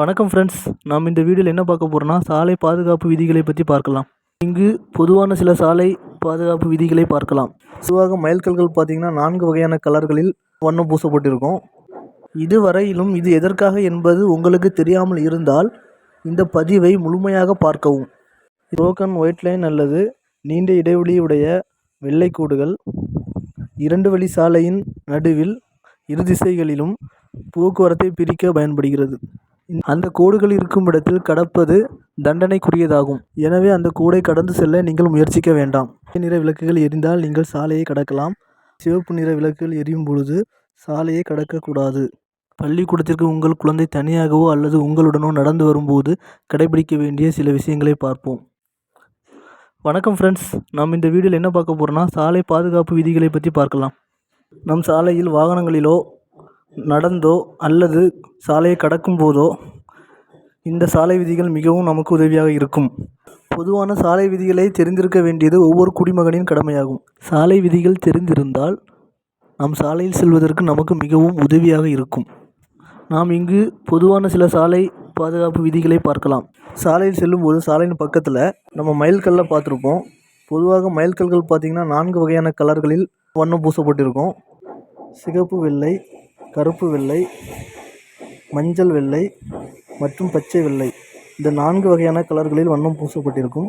வணக்கம் ஃப்ரெண்ட்ஸ் நாம் இந்த வீடியோவில் என்ன பார்க்க போகிறோம்னா சாலை பாதுகாப்பு விதிகளை பற்றி பார்க்கலாம். இங்கு பொதுவான சில சாலை பாதுகாப்பு விதிகளை பார்க்கலாம். பொதுவாக மைல்கல்கள் பார்த்தீங்கன்னா நான்கு வகையான கலர்களில் வண்ணம் பூசப்பட்டிருக்கும். இதுவரையிலும் இது எதற்காக என்பது உங்களுக்கு தெரியாமல் இருந்தால் இந்த பதிவை முழுமையாக பார்க்கவும். ரோக்கன் ஒயிட் லைன் அல்லது நீண்ட இடைவெளியுடைய வெள்ளைக்கூடுகள் இரண்டு வழி சாலையின் நடுவில் இரு திசைகளிலும் போக்குவரத்தை பிரிக்க பயன்படுகிறது. அந்த கோடுகள் இருக்கும் இடத்தில் கடப்பது தண்டனைக்குரியதாகும். எனவே அந்த கோடை கடந்து செல்ல நீங்கள் முயற்சிக்க வேண்டாம். நிற விளக்குகள் எரிந்தால் நீங்கள் சாலையை கடக்கலாம். சிவப்பு நிற விளக்குகள் எரியும் பொழுது சாலையை கடக்கக்கூடாது. பள்ளிக்கூடத்திற்கு உங்கள் குழந்தை தனியாகவோ அல்லது உங்களுடனோ நடந்து வரும்போது கடைபிடிக்க வேண்டிய சில விஷயங்களை பார்ப்போம். வணக்கம் ஃப்ரெண்ட்ஸ் நாம் இந்த வீடியோவில் என்ன பார்க்க போகிறோன்னா சாலை பாதுகாப்பு விதிகளை பற்றி பார்க்கலாம். நம் சாலையில் வாகனங்களிலோ நடந்தோ அல்லது சாலையை கடக்கும் போதோ இந்த சாலை விதிகள் மிகவும் நமக்கு உதவியாக இருக்கும். பொதுவான சாலை விதிகளை தெரிந்திருக்க வேண்டியது ஒவ்வொரு குடிமகனின் கடமையாகும். சாலை விதிகள் தெரிந்திருந்தால் நாம் சாலையில் செல்வதற்கு நமக்கு மிகவும் உதவியாக இருக்கும். நாம் இங்கு பொதுவான சில சாலை பாதுகாப்பு விதிகளை பார்க்கலாம். சாலையில் செல்லும்போது சாலையின் பக்கத்தில் நம்ம மயில்கல்லை பார்த்துருப்போம். பொதுவாக மயில்கல்கள் பார்த்திங்கன்னா நான்கு வகையான கலர்களில் வண்ணம் பூசப்பட்டிருக்கும். சிகப்பு வெள்ளை கருப்பு வெள்ளை மஞ்சள் வெள்ளை மற்றும் பச்சை வெள்ளை. இந்த நான்கு வகையான கலர்களில் வண்ணம் பூசப்பட்டிருக்கும்.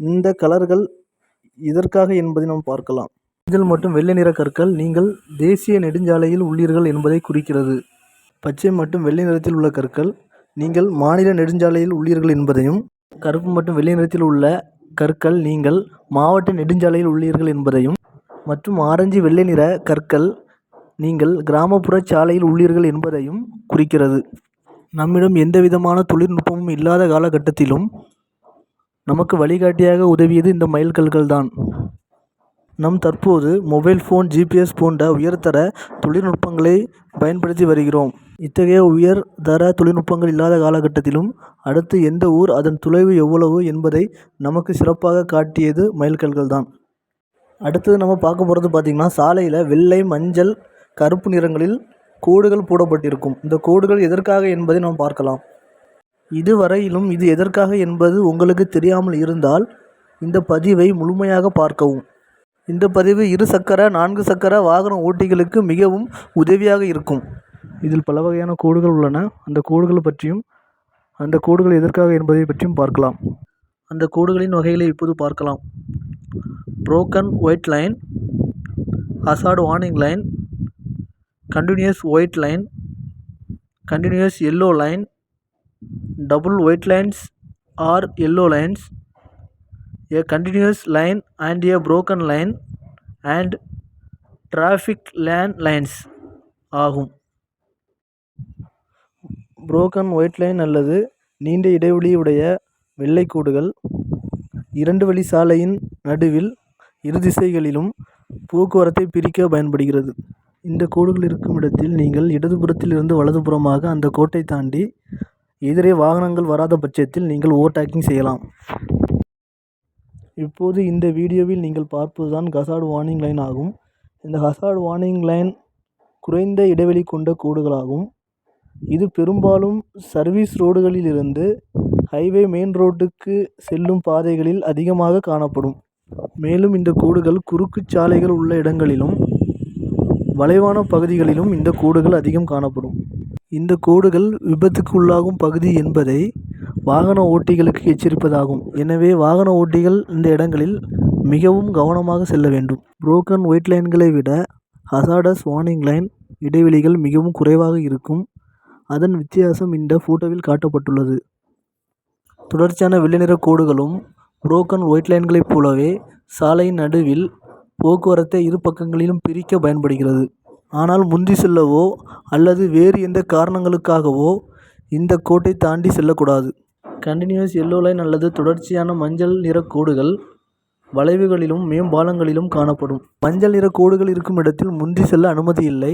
இந்த கலர்கள் எதற்காக என்பதை நாம் பார்க்கலாம். மஞ்சள் மற்றும் வெள்ளை நிற கற்கள் நீங்கள் தேசிய நெடுஞ்சாலையில் உள்ளீர்கள் என்பதை குறிக்கிறது. பச்சை மற்றும் வெள்ளை நிறத்தில் உள்ள கற்கள் நீங்கள் மாநில நெடுஞ்சாலையில் உள்ளீர்கள் என்பதையும் கருப்பு மற்றும் வெள்ளை நிறத்தில் உள்ள கற்கள் நீங்கள் மாவட்ட நெடுஞ்சாலையில் உள்ளீர்கள் என்பதையும் மற்றும் ஆரஞ்சு வெள்ளை நிற கற்கள் நீங்கள் கிராமப்புற சாலையில் உள்ளீர்கள் என்பதையும் குறிக்கிறது. நம்மிடம் எந்த விதமான தொழில்நுட்பமும் இல்லாத காலகட்டத்திலும் நமக்கு வழிகாட்டியாக உதவியது இந்த மைல்கல்கள் தான் நம் தற்போது மொபைல் ஃபோன் ஜிபிஎஸ் போன்ற உயர்தர தொழில்நுட்பங்களை பயன்படுத்தி வருகிறோம். இத்தகைய உயர் தர தொழில்நுட்பங்கள் இல்லாத காலகட்டத்திலும் அடுத்து எந்த ஊர் அதன் தொலைவு எவ்வளவு என்பதை நமக்கு சிறப்பாக காட்டியது மைல்கல்கள் தான் அடுத்தது நம்ம பார்க்க போகிறது பார்த்திங்கன்னா சாலையில் வெள்ளை மஞ்சள் கருப்பு நிறங்களில் கோடுகள் போடப்பட்டிருக்கும். இந்த கோடுகள் எதற்காக என்பதை நாம் பார்க்கலாம். இதுவரையிலும் இது எதற்காக என்பது உங்களுக்கு தெரியாமல் இருந்தால் இந்த பதிவை முழுமையாக பார்க்கவும். இந்த பதிவு இரு சக்கர நான்கு சக்கர வாகன ஓட்டிகளுக்கு மிகவும் உதவியாக இருக்கும். இதில் பல வகையான கோடுகள் உள்ளன. அந்த கோடுகள் பற்றியும் அந்த கோடுகள் எதற்காக என்பதை பற்றியும் பார்க்கலாம். அந்த கோடுகளின் வகைகளை இப்போது பார்க்கலாம். Broken white line அசாட் warning line continuous white line continuous yellow line double white lines or yellow lines a continuous line and a broken line and traffic lane lines ஆகும் புரோக்கன் ஒயிட் லைன் அல்லது நீண்ட இடைவெளியுடைய வெள்ளைக்கூடுகள் இரண்டு வழி சாலையின் நடுவில் இரு திசைகளிலும் போக்குவரத்தை பிரிக்க பயன்படுகிறது இந்த கோடுகள் இருக்கும் இடத்தில் நீங்கள் இடதுபுறத்தில் இருந்து வலதுபுறமாக அந்த கோட்டை தாண்டி எதிரே வாகனங்கள் வராத பட்சத்தில் நீங்கள் ஓவர்டேக்கிங் செய்யலாம். இப்போது இந்த வீடியோவில் நீங்கள் பார்ப்பதுதான் ஹசார்டு வார்னிங் லைன் ஆகும். இந்த ஹசார்டு வார்னிங் லைன் குறைந்த இடைவெளி கொண்ட கோடுகளாகும். இது பெரும்பாலும் சர்வீஸ் ரோடுகளில் இருந்து ஹைவே மெயின் ரோட்டுக்கு செல்லும் பாதைகளில் அதிகமாக காணப்படும். மேலும் இந்த கோடுகள் குறுக்கு சாலைகள் உள்ள இடங்களிலும் வளைவான பகுதிகளிலும் இந்த கோடுகள் அதிகம் காணப்படும். இந்த கோடுகள் விபத்துக்கு உள்ளாகும் பகுதி என்பதை வாகன ஓட்டிகளுக்கு எச்சரிப்பதாகும். எனவே வாகன ஓட்டிகள் இந்த இடங்களில் மிகவும் கவனமாக செல்ல வேண்டும். புரோக்கன் ஒயிட் லைன்களை விட ஹசாடஸ் வார்னிங் லைன் இடைவெளிகள் மிகவும் குறைவாக இருக்கும். அதன் வித்தியாசம் இந்த ஃபோட்டோவில் காட்டப்பட்டுள்ளது. தொடர்ச்சியான வெள்ளிநிற கோடுகளும் புரோக்கன் ஒயிட் லைன்களைப் போலவே சாலையின் நடுவில் போக்குவரத்தை இரு பக்கங்களிலும் பிரிக்க பயன்படுகிறது. ஆனால் முந்தி செல்லவோ அல்லது வேறு எந்த காரணங்களுக்காகவோ இந்த கோட்டை தாண்டி செல்லக்கூடாது. கண்டினியூஸ் எல்லோ லைன் அல்லது தொடர்ச்சியான மஞ்சள் நிற கோடுகள் வளைவுகளிலும் மேம்பாலங்களிலும் காணப்படும். மஞ்சள் நிற கோடுகள் இருக்கும் இடத்தில் முந்தி செல்ல அனுமதி இல்லை.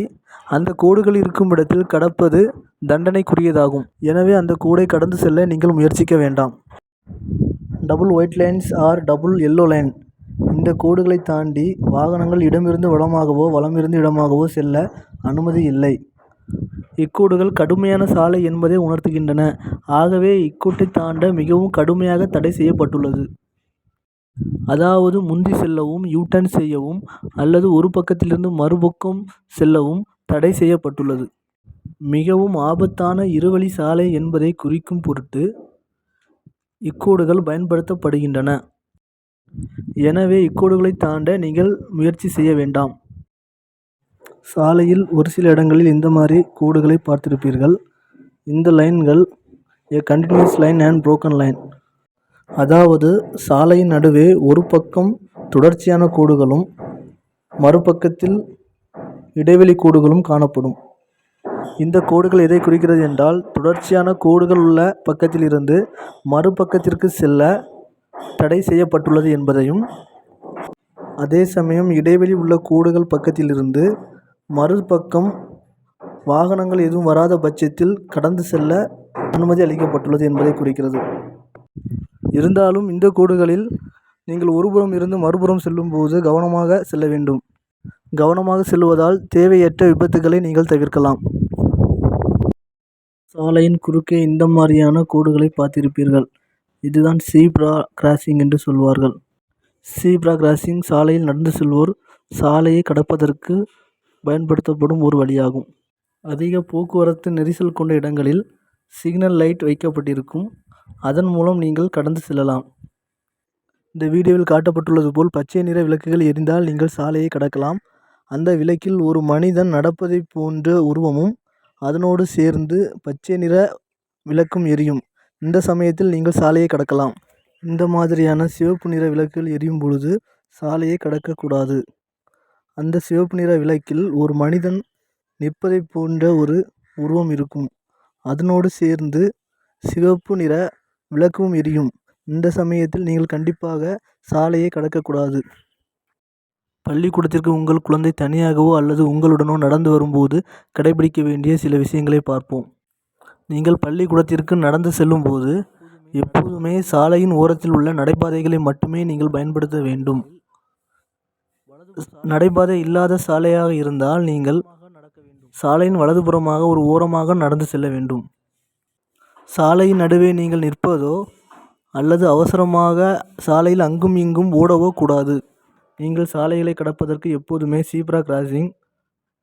அந்த கோடுகள் இருக்கும் இடத்தில் கடப்பது தண்டனைக்குரியதாகும். எனவே அந்த கோடை கடந்து செல்ல நீங்கள் முயற்சிக்க வேண்டாம். Double white lines or double yellow line இந்த கோடுகளை தாண்டி வாகனங்கள் இடமிருந்து வலமாகவோ வலமிருந்து இடமாகவோ செல்ல அனுமதி இல்லை இக்கோடுகள் கடுமையான சாலை என்பதை உணர்த்துகின்றன. ஆகவே இக்கோட்டை தாண்ட மிகவும் கடுமையாக தடை செய்யப்பட்டுள்ளது. அதாவது முந்தி செல்லவும் யூ செய்யவும் அல்லது ஒரு பக்கத்திலிருந்து மறுபக்கம் செல்லவும் தடை செய்யப்பட்டுள்ளது. மிகவும் ஆபத்தான இருவழி சாலை என்பதை குறிக்கும் பொருட்டு இக்கோடுகள் பயன்படுத்தப்படுகின்றன. எனவே இக்கோடுகளை தாண்ட நீங்கள் முயற்சி செய்ய வேண்டாம். சாலையில் ஒரு சில இடங்களில் இந்த மாதிரி கோடுகளை பார்த்திருப்பீர்கள். இந்த லைன்கள் a continuous line and broken line. அதாவது சாலையின் நடுவே ஒரு பக்கம் தொடர்ச்சியான கோடுகளும் மறுபக்கத்தில் இடைவெளி கோடுகளும் காணப்படும். இந்த கோடுகள் எதை குறிக்கிறது என்றால் தொடர்ச்சியான கோடுகள் உள்ள பக்கத்திலிருந்து மறுபக்கத்திற்கு செல்ல தடை செய்யப்பட்டுள்ளது என்பதையும் அதே சமயம் இடைவெளி உள்ள கூடுகள் பக்கத்திலிருந்து மறுபக்கம் வாகனங்கள் எதுவும் வராத பட்சத்தில் கடந்து செல்ல அனுமதி அளிக்கப்பட்டுள்ளது என்பதை குறிக்கிறது. இருந்தாலும் இந்த கோடுகளில் நீங்கள் ஒருபுறம் இருந்து மறுபுறம் செல்லும் போது கவனமாக செல்ல வேண்டும். கவனமாக செல்வதால் தேவையற்ற விபத்துகளை நீங்கள் தவிர்க்கலாம். சாலையின் குறுக்கே இந்த மாதிரியான கோடுகளை பார்த்திருப்பீர்கள். இதுதான் சீப்ரா கிராசிங் என்று சொல்வார்கள். சீப்ரா கிராசிங் சாலையில் நடந்து செல்வோர் சாலையை கடப்பதற்கு பயன்படுத்தப்படும் ஒரு வழியாகும். அதிக போக்குவரத்து நெரிசல் கொண்ட இடங்களில் சிக்னல் லைட் வைக்கப்பட்டிருக்கும். அதன் மூலம் நீங்கள் கடந்து செல்லலாம். இந்த வீடியோவில் காட்டப்பட்டுள்ளது போல் பச்சை நிற விளக்குகள் எரிந்தால் நீங்கள் சாலையை கடக்கலாம். அந்த விளக்கில் ஒரு மனிதன் நடப்பதைப் போன்ற உருவமும் அதனோடு சேர்ந்து பச்சை நிற விளக்கும் எரியும். இந்த சமயத்தில் நீங்கள் சாலையை கடக்கலாம். இந்த மாதிரியான சிவப்பு நிற விளக்குகள் எரியும் பொழுது சாலையை கடக்கக்கூடாது அந்த சிவப்பு நிற விளக்கில் ஒரு மனிதன் நிற்பதை போன்ற ஒரு உருவம் இருக்கும். அதனோடு சேர்ந்து சிவப்பு நிற விளக்கும் எரியும். இந்த சமயத்தில் நீங்கள் கண்டிப்பாக சாலையை கடக்கக்கூடாது பள்ளிக்கூடத்திற்கு உங்கள் குழந்தை தனியாகவோ அல்லது உங்களுடனோ நடந்து வரும்போது கடைபிடிக்க வேண்டிய சில விஷயங்களை பார்ப்போம். நீங்கள் பள்ளிக்கூடத்திற்கு நடந்து செல்லும்போது எப்போதுமே சாலையின் ஓரத்தில் உள்ள நடைபாதைகளை மட்டுமே நீங்கள் பயன்படுத்த வேண்டும். நடைபாதை இல்லாத சாலையாக இருந்தால் நீங்கள் சாலையின் வலதுபுறமாக ஒரு ஓரமாக நடந்து செல்ல வேண்டும். சாலையின் நடுவே நீங்கள் நிற்பதோ அல்லது அவசரமாக சாலையில் அங்கும் இங்கும் ஓடவோ கூடாது. நீங்கள் சாலைகளை கடப்பதற்கு எப்போதுமே சீப்ரா கிராசிங்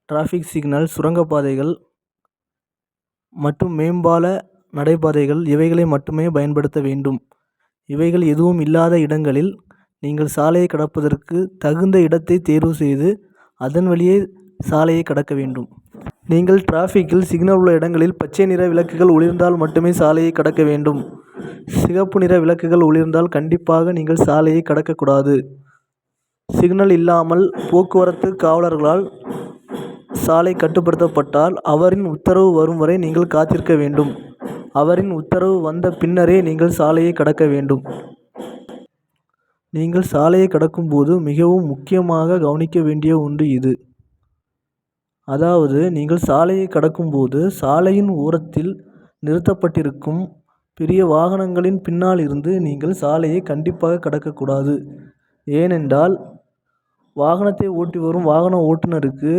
டிராஃபிக் சிக்னல் சுரங்கப்பாதைகள் மற்றும் மேம்பால நடைபாதைகள் இவைகளை மட்டுமே பயன்படுத்த வேண்டும். இவைகள் எதுவும் இல்லாத இடங்களில் நீங்கள் சாலையை கடப்பதற்கு தகுந்த இடத்தை தேர்வு செய்து அதன் வழியே சாலையை கடக்க வேண்டும். நீங்கள் டிராஃபிக்கில் சிக்னல் உள்ள இடங்களில் பச்சை நிற விளக்குகள் ஒளிர்ந்தால் மட்டுமே சாலையை கடக்க வேண்டும். சிகப்பு நிற விளக்குகள் ஒளிர்ந்தால் கண்டிப்பாக நீங்கள் சாலையை கடக்கக்கூடாது சிக்னல் இல்லாமல் போக்குவரத்து காவலர்களால் சாலை கட்டுப்படுத்தப்பட்டால் அவரின் உத்தரவு வரும் வரை நீங்கள் காத்திருக்க வேண்டும். அவரின் உத்தரவு வந்த பின்னரே நீங்கள் சாலையை கடக்க வேண்டும். நீங்கள் சாலையை கடக்கும்போது மிகவும் முக்கியமாக கவனிக்க வேண்டிய ஒன்று இது. அதாவது நீங்கள் சாலையை கடக்கும்போது சாலையின் ஓரத்தில் நிறுத்தப்பட்டிருக்கும் பெரிய வாகனங்களின் பின்னால் இருந்து நீங்கள் சாலையை கண்டிப்பாக கடக்கக்கூடாது ஏனென்றால் வாகனத்தை ஓட்டி வரும் வாகன ஓட்டுநருக்கு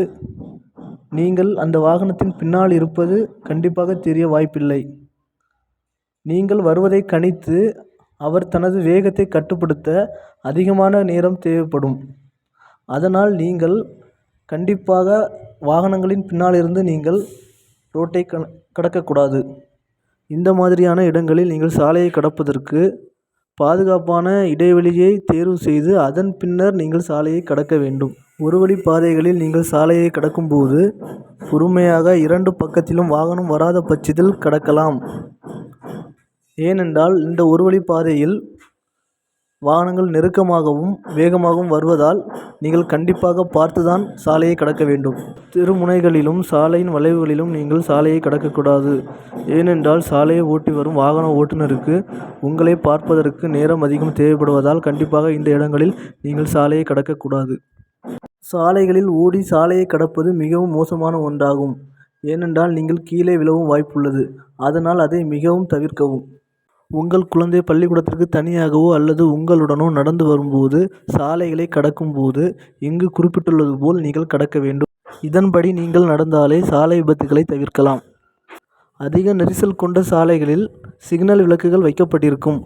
நீங்கள் அந்த வாகனத்தின் பின்னால் இருப்பது கண்டிப்பாக தெரிய வாய்ப்பில்லை. நீங்கள் வருவதை கணித்து அவர் தனது வேகத்தை கட்டுப்படுத்த அதிகமான நேரம் தேவைப்படும். அதனால் நீங்கள் கண்டிப்பாக வாகனங்களின் பின்னால் இருந்து நீங்கள் ரோட்டை கடக்கக் கடக்கக்கூடாது இந்த மாதிரியான இடங்களில் நீங்கள் சாலையை கடப்பதற்கு பாதுகாப்பான இடைவெளியை தேர்வு செய்து அதன் பின்னர் நீங்கள் சாலையை கடக்க வேண்டும். ஒருவழிப் பாதைகளில் நீங்கள் சாலையை கடக்கும்போது பொறுமையாக இரண்டு பக்கத்திலும் வாகனம் வராத பட்சத்தில் கடக்கலாம். ஏனென்றால் இந்த ஒருவழிப் பாதையில் வாகனங்கள் நெருக்கமாகவும் வேகமாகவும் வருவதால் நீங்கள் கண்டிப்பாக பார்த்து தான் சாலையை கடக்க வேண்டும். திருமுனைகளிலும் சாலையின் வளைவுகளிலும் நீங்கள் சாலையை கடக்கக்கூடாது ஏனென்றால் சாலையை ஓட்டி வரும் வாகன ஓட்டுநருக்கு உங்களை பார்ப்பதற்கு நேரம் அதிகம் தேவைப்படுவதால் கண்டிப்பாக இந்த இடங்களில் நீங்கள் சாலையை கடக்கக்கூடாது சாலைகளில் ஓடி சாலையை கடப்பது மிகவும் மோசமான ஒன்றாகும். ஏனென்றால் நீங்கள் கீழே விழவும் வாய்ப்புள்ளது. அதனால் அதை மிகவும் தவிர்க்கவும். உங்கள் குழந்தை பள்ளிக்கூடத்திற்கு தனியாகவோ அல்லது உங்களுடனோ நடந்து வரும்போது சாலைகளை கடக்கும்போது இங்கு குறிப்பிட்டுள்ளது போல் நீங்கள் கடக்க வேண்டும். இதன்படி நீங்கள் நடந்தாலே சாலை விபத்துகளை தவிர்க்கலாம் அதிக நெரிசல் கொண்ட சாலைகளில் சிக்னல் விளக்குகள் வைக்கப்பட்டிருக்கும்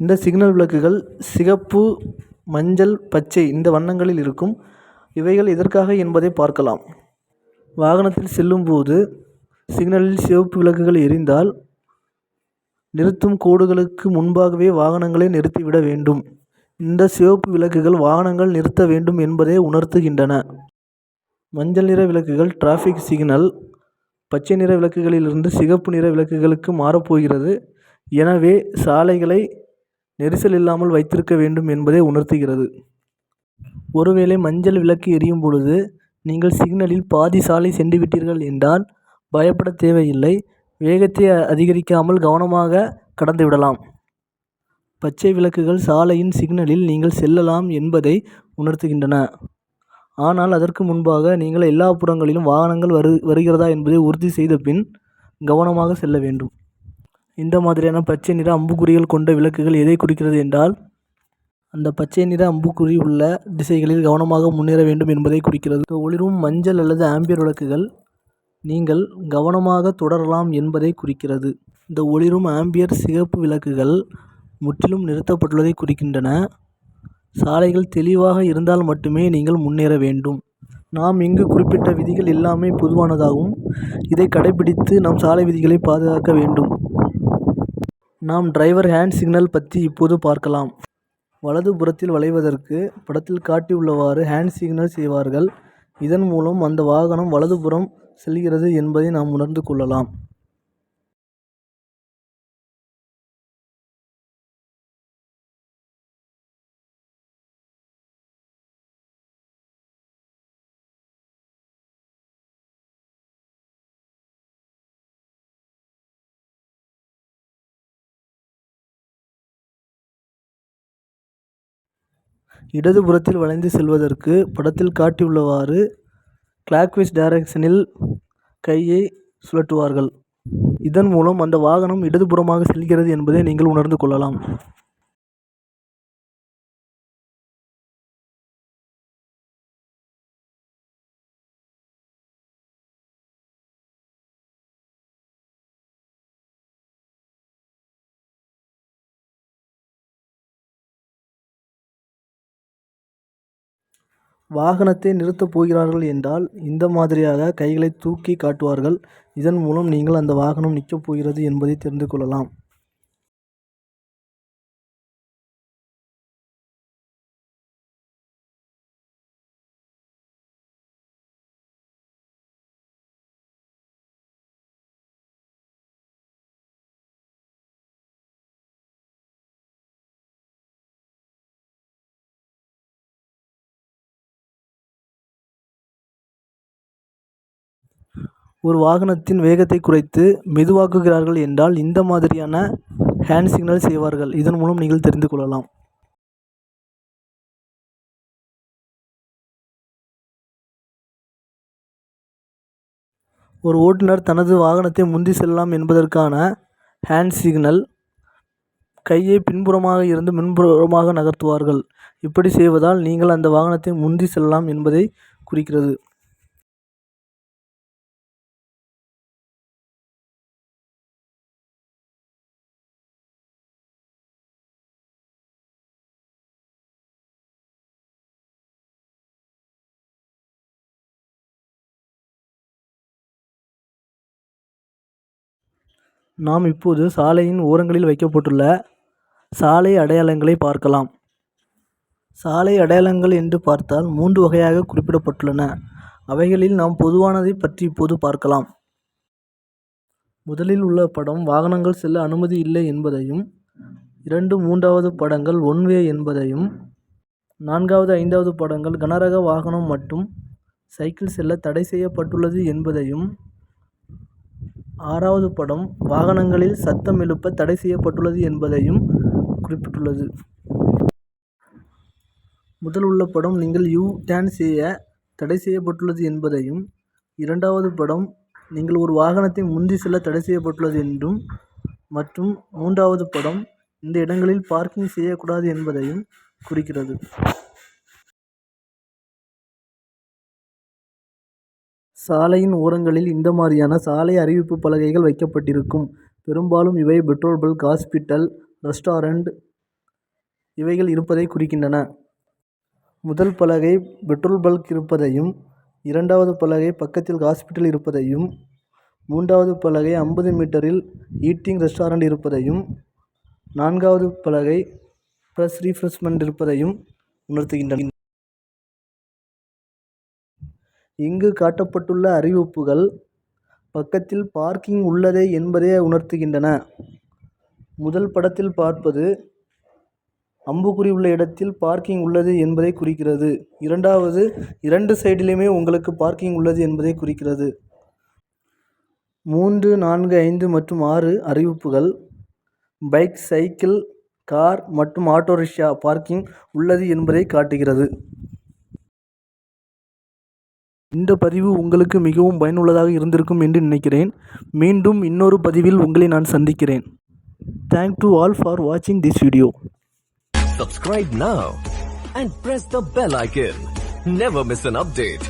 இந்த சிக்னல் விளக்குகள் சிகப்பு மஞ்சள் பச்சை இந்த வண்ணங்களில் இருக்கும் இவைகள் எதற்காக என்பதை பார்க்கலாம். வாகனத்தில் செல்லும்போது சிக்னலில் சிவப்பு விளக்குகள் எரிந்தால் நிறுத்தும் கோடுகளுக்கு முன்பாகவே வாகனங்களை நிறுத்திவிட வேண்டும். இந்த சிவப்பு விளக்குகள் வாகனங்கள் நிறுத்த வேண்டும் என்பதை உணர்த்துகின்றன. மஞ்சள் நிற விளக்குகள் டிராஃபிக் சிக்னல் பச்சை நிற விளக்குகளிலிருந்து சிகப்பு நிற விளக்குகளுக்கு மாறப்போகிறது. எனவே சாலைகளை நெரிசல் இல்லாமல் வைத்திருக்க வேண்டும் என்பதை உணர்த்துகிறது. ஒருவேளை மஞ்சள் விளக்கு எரியும் பொழுது நீங்கள் சிக்னலில் பாதி சாலை சென்று விட்டீர்கள் என்றால் பயப்பட தேவையில்லை. வேகத்தை அதிகரிக்காமல் கவனமாக கடந்து விடலாம். பச்சை விளக்குகள் சாலையின் சிக்னலில் நீங்கள் செல்லலாம் என்பதை உணர்த்துகின்றன. ஆனால் அதற்கு முன்பாக நீங்கள் எல்லா புறங்களிலும் வாகனங்கள் வரு வருகிறதா என்பதை உறுதி செய்த பின் கவனமாக செல்ல வேண்டும். இந்த மாதிரியான பச்சை நிற அம்புக்குறிகள் கொண்ட விளக்குகள் எதை குறிக்கிறது என்றால் அந்த பச்சை நிற அம்புக்குறி உள்ள திசைகளில் கவனமாக முன்னேற வேண்டும் என்பதை குறிக்கிறது. ஒளிரும் மஞ்சள் அல்லது ஆம்பியர் விளக்குகள் நீங்கள் கவனமாக தொடரலாம் என்பதை குறிக்கிறது. இந்த ஒளிரும் ஆம்பியர் சிகப்பு விளக்குகள் முற்றிலும் நிறுத்தப்பட்டுள்ளதை குறிக்கின்றன. சாலைகள் தெளிவாக இருந்தால் மட்டுமே நீங்கள் முன்னேற வேண்டும். நாம் இங்கு குறிப்பிட்ட விதிகள் எல்லாமே பொதுவானதாகும். இதை கடைபிடித்து நம் சாலை விதிகளை பாதுகாக்க வேண்டும். நாம் டிரைவர் ஹேண்ட் சிக்னல் பற்றி இப்போது பார்க்கலாம். வலது புறத்தில் வளைவதற்கு படத்தில் காட்டியுள்ளவாறு ஹேண்ட் சிக்னல் செய்வார்கள். இதன் மூலம் அந்த வாகனம் வலதுபுறம் செல்கிறது என்பதை நாம் உணர்ந்து கொள்ளலாம். இடதுபுறத்தில் வளைந்து செல்வதற்கு படத்தில் காட்டியுள்ளவாறு கிளாக்வைஸ் டைரக்ஷனில் கையை சுழற்றுவார்கள். இதன் மூலம் அந்த வாகனம் இடதுபுறமாக செல்கிறது என்பதை நீங்கள் உணர்ந்து கொள்ளலாம். வாகனத்தை நிறுத்தப் போகிறார்கள் என்றால் இந்த மாதிரியாக கைகளை தூக்கி காட்டுவார்கள். இதன் மூலம் நீங்கள் அந்த வாகனம் நிற்கப் போகிறது என்பதை தெரிந்து கொள்ளலாம். ஒரு வாகனத்தின் வேகத்தை குறைத்து மெதுவாக்குகிறார்கள் என்றால் இந்த மாதிரியான ஹேண்ட் சிக்னல் செய்வார்கள். இதன் மூலம் நீங்கள் தெரிந்து கொள்ளலாம். ஒரு ஓட்டுநர் தனது வாகனத்தை முந்தி செல்லலாம் என்பதற்கான ஹேண்ட் சிக்னல் கையை பின்புறமாக இருந்து முன்புறமாக நகர்த்துவார்கள். இப்படி செய்வதால் நீங்கள் அந்த வாகனத்தை முந்தி செல்லலாம் என்பதை குறிக்கிறது. நாம் இப்போது சாலையின் ஓரங்களில் வைக்கப்பட்டுள்ள சாலை அடையாளங்களை பார்க்கலாம். சாலை அடையாளங்கள் என்று பார்த்தால் மூன்று வகையாக குறிப்பிடப்பட்டுள்ளன. அவைகளில் நாம் பொதுவானதை பற்றி இப்போது பார்க்கலாம். முதலில் உள்ள படம் வாகனங்கள் செல்ல அனுமதி இல்லை என்பதையும் இரண்டு மூன்றாவது படங்கள் ஒன் வே என்பதையும் நான்காவது ஐந்தாவது படங்கள் கனரக வாகனம் மற்றும் சைக்கிள் செல்ல தடை செய்யப்பட்டுள்ளது என்பதையும் ஆறாவது படம் வாகனங்களில் சத்தம் எழுப்ப தடை செய்யப்பட்டுள்ளது என்பதையும் குறிப்பிட்டுள்ளது. முதல் உள்ள படம் நீங்கள் யூ டேர்ன் செய்ய தடை செய்யப்பட்டுள்ளது என்பதையும் இரண்டாவது படம் நீங்கள் ஒரு வாகனத்தை முந்தி செல்ல தடை செய்யப்பட்டுள்ளது என்றும் மற்றும் மூன்றாவது படம் இந்த இடங்களில் பார்க்கிங் செய்யக்கூடாது என்பதையும் குறிக்கிறது. சாலையின் ஓரங்களில் இந்த மாதிரியான சாலை அறிவிப்பு பலகைகள் வைக்கப்பட்டிருக்கும். பெரும்பாலும் இவை பெட்ரோல் பல்க் ஹாஸ்பிட்டல் ரெஸ்டாரண்ட் இவைகள் இருப்பதை குறிக்கின்றன. முதல் பலகை பெட்ரோல் பல்க் இருப்பதையும் இரண்டாவது பலகை பக்கத்தில் ஹாஸ்பிட்டல் இருப்பதையும் மூன்றாவது பலகை ஐம்பது மீட்டரில் ஈட்டிங் ரெஸ்டாரண்ட் இருப்பதையும் நான்காவது பலகை ப்ளஸ் ரீஃப்ரெஷ்மெண்ட் இருப்பதையும் உணர்த்துகின்றன. இங்கு காட்டப்பட்டுள்ள அறிவிப்புகள் பக்கத்தில் பார்க்கிங் உள்ளதே என்பதை உணர்த்துகின்றன. முதல் படத்தில் பார்ப்பது அம்புக்குறி உள்ள இடத்தில் பார்க்கிங் உள்ளது என்பதை குறிக்கிறது. இரண்டாவது இரண்டு சைடிலுமே உங்களுக்கு பார்க்கிங் உள்ளது என்பதை குறிக்கிறது. மூன்று நான்கு ஐந்து மற்றும் ஆறு அறிவிப்புகள். பைக் சைக்கிள் கார் மற்றும் ஆட்டோ ரிக்ஷா பார்க்கிங் உள்ளது என்பதை காட்டுகிறது. இந்த பதிவு உங்களுக்கு மிகவும் பயனுள்ளதாக இருந்திருக்கும் என்று நினைக்கிறேன் மீண்டும் இன்னொரு பதிவில் உங்களை நான் சந்திக்கிறேன் தேங்க் டு ஆல் ஃபார் வாட்சிங் this video Subscribe now and press the bell icon. Never miss an update.